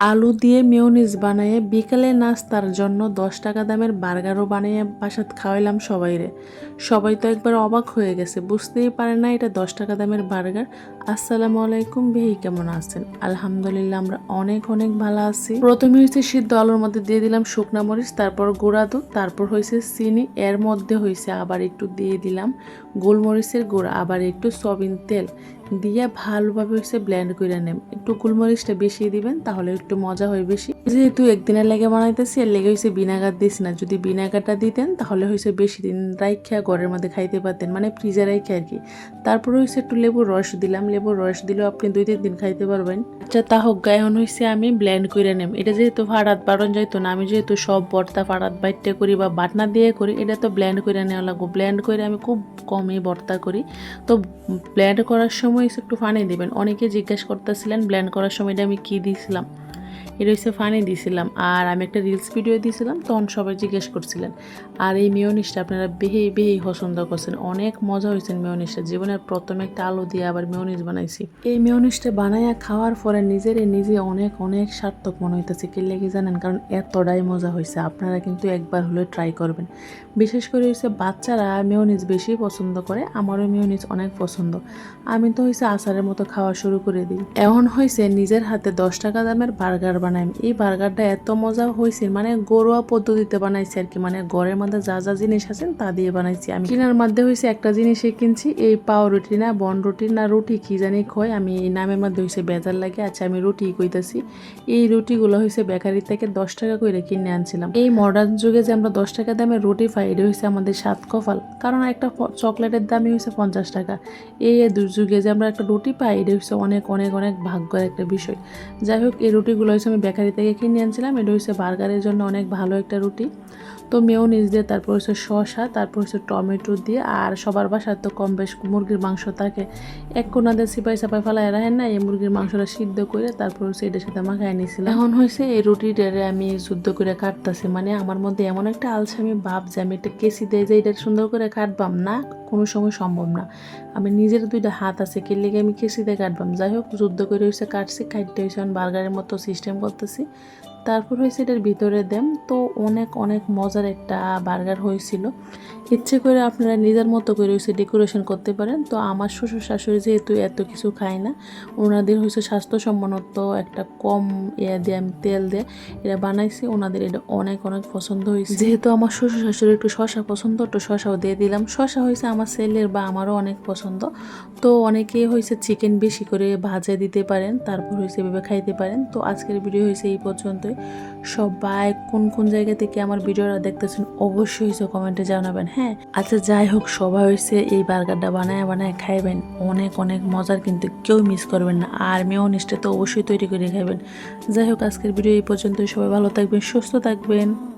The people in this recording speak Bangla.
আলু দিয়ে মেয়নিজ বানিয়ে বিকালে নাস্তার জন্য দশ টাকা দামের বার্গারও বানিয়ে বাসাত খাওয়াইলাম সবাইরে। সবাই তো একবার অবাক হয়ে গেছে, বুঝতেই পারে না এটা দশ টাকা দামের বার্গার। আসসালামু আলাইকুম বেহি, কেমন আছেন? আলহামদুলিল্লাহ, আমরা অনেক অনেক ভালো আছি। প্রথমে হয়েছে সিদ্ধ আলুর মধ্যে দিয়ে দিলাম শুকনা মরিচ, তারপর গুঁড়া দুধ, তারপর হয়েছে চিনি, এর মধ্যে হয়েছে আবার একটু দিয়ে দিলাম গোলমরিচের গুঁড়া, আবার একটু সয়াবিন তেল দিয়ে ভালোভাবে হচ্ছে ব্লেন্ড করে নেব। একটু গোলমরিচটা বেশি দিবেন, তাহলে একটু মজা হয় বেশি। যেহেতু একদিনের লেগে বানাইতেছি, এর লেগে হয়েছে বিনাগার দিস না। যদি বিনাগারটা দিতেন, তাহলে হয়েছে বেশি দিন রাইখা ঘরের মধ্যে খাইতে পারতেন মানে ফ্রিজে রাইখা আর কি। তারপরে হয়েছে একটু লেবুর রস দিলাম লেবুর রস দিলেও আপনি দুই তিন দিন খাইতে পারবেন। আচ্ছা তা হোক গায়ন হয়েছে আমি ব্লেন্ড করে নেব এটা যেহেতু ফাড়াত বাড়ন যাইতো না, আমি যেহেতু সব বর্তা ফাড়াত বাইটে করি বা বাটনা দিয়ে করি, এটা তো ব্লেন্ড করে নেওয়া লাগবো। ব্লেন্ড করে আমি খুব কমই বর্তা করি। তো ব্লেন্ড করার সময় একটু ফানে দেবেন। অনেকে জিজ্ঞেস করতেছিলেন ব্লেন্ড করার সময় এটা আমি কী দিয়েছিলাম এটা হচ্ছে ফানি দিয়েছিলাম আর আমি একটা রিলস ভিডিও দিয়েছিলাম তখন সবাই জিজ্ঞেস করছিলেন, আর এই মেয়নিসটা আপনারা বেহে বেহেই পছন্দ করছেন। অনেক মজা হয়েছে মেয়নিসটা। জীবনের প্রথমে একটা আলু দিয়ে আবার মেয়নিস বানাইছি। এই মেয়নিসটা বানাইয়া খাওয়ার পরে নিজের নিজে অনেক অনেক সার্থক মনে হইতেছে। কি লেগে জানেন? কারণ এতটাই মজা হয়েছে আপনারা কিন্তু একবার হলে ট্রাই করবেন। বিশেষ করে হচ্ছে বাচ্চারা মেয়নিস বেশি পছন্দ করে, আমারও মেয়নিস অনেক পছন্দ। আমি তো হয়েছে আচারের মতো খাওয়া শুরু করে দিই। এখন হয়েছে নিজের হাতে দশ টাকা দামের বার্গার বানাই এই বার্গারটা এত মজা হয়েছে মানে ঘরোয়া পদ্ধতিতে বানাইছি আর কি। মানে ঘরের মধ্যে যা যা জিনিস আছে তা দিয়ে বানাইছি আমি। কিনার মধ্যে হয়েছে একটা জিনিসই কিনছি, এই পাও রুটি না, বন রুটি না, রুটি কি জানি খয় আমি এই নামের মধ্যে হয়েছে বেজার লাগে আচ্ছা আমি রুটি কইতাছি। এই রুটিগুলো হয়েছে বেকারি থেকে দশ টাকা করে কিনে আনছিলাম। এই মডার্ন যুগে যে আমরা দশ টাকা দামে রুটি পাই, এটা হয়েছে আমাদের সাত কফাল কারণ একটা চকলেটের দামই হয়েছে পঞ্চাশ টাকা। এই যুগে যে আমরা একটা রুটি পাই, এটা হচ্ছে অনেক অনেক অনেক ভাগ্যের একটা বিষয়। যাই হোক, এই রুটিগুলো হচ্ছে আমি বেকারি থেকে কিনে আনছিলাম। এটা হচ্ছে বার্গারের জন্য অনেক ভালো একটা রুটি। তো মেয়নিজ দিয়ে, তারপর হচ্ছে শসা, তারপর হচ্ছে টমেটো দিয়ে, আর সবার বাসায় তো কম বেশ মুরগির মাংস থাকে। এক কোনাদের সিপাই সাপাই ফেলায় রাখেন না, এই মুরগির মাংসটা সিদ্ধ করে তারপর হচ্ছে এটার সাথে মাখায় নিয়েছিলাম এখন হয়েছে এই রুটিটারে আমি শুদ্ধ করে কাটতেছি। মানে আমার মধ্যে এমন একটা আলসামি ভাব যে আমি একটা কেসি দিয়ে যে এটা সুন্দর করে কাটবাম না, কোনো সময় সম্ভব না। আমি নিজের দুইটা হাত আছে কে লেগে আমি কেসিতে কাটবাম। যাই হোক, যুদ্ধ করে হয়েছে কাটছি কাটতে হয়েছে বার্গারের মতো সিস্টেম করতেছি। তারপর হয়েছে এটার ভিতরে দেম। তো অনেক অনেক মজার একটা বার্গার হয়েছিল। ইচ্ছে করে আপনারা নিজের মতো করে হয়েছে ডেকোরেশন করতে পারেন। তো আমার শ্বশুর শাশুড়ি যেহেতু এত কিছু খায় না, ওনাদের হয়েছে স্বাস্থ্যসম্মত একটা কম ইয়ে দিয়ে, আমি তেল দিয়ে। এটা বানাইছি, ওনাদের এটা অনেক অনেক পছন্দ হয়েছে। যেহেতু আমার শ্বশুর শাশুড়ি একটু শশা পছন্দ একটু শশাও দিয়ে দিলাম। শশা হয়েছে আমার ছেলের বা আমারও অনেক পছন্দ। তো অনেকেই হয়েছে চিকেন বেশি করে ভাজে দিতে পারেন, তারপর হয়েছে এভাবে খাইতে পারেন। তো আজকের ভিডিও হয়েছে এই পর্যন্তই। সবাই কোন কোন জায়গা থেকে আমার ভিডিওটা দেখতেছেন অবশ্যই কমেন্টে জানাবেন হ্যাঁ? আচ্ছা যাই হোক, সবাই হয়েছে এই বার্গারটা বানায় বানায় খাইবেন। অনেক অনেক মজার কিন্তু কেউ মিস করবেন না। আর মেয়নিসটা তো অবশ্যই তৈরি করে খাইবেন। যাই হোক, আজকের ভিডিও এই পর্যন্তই। সবাই ভালো থাকবেন, সুস্থ থাকবেন।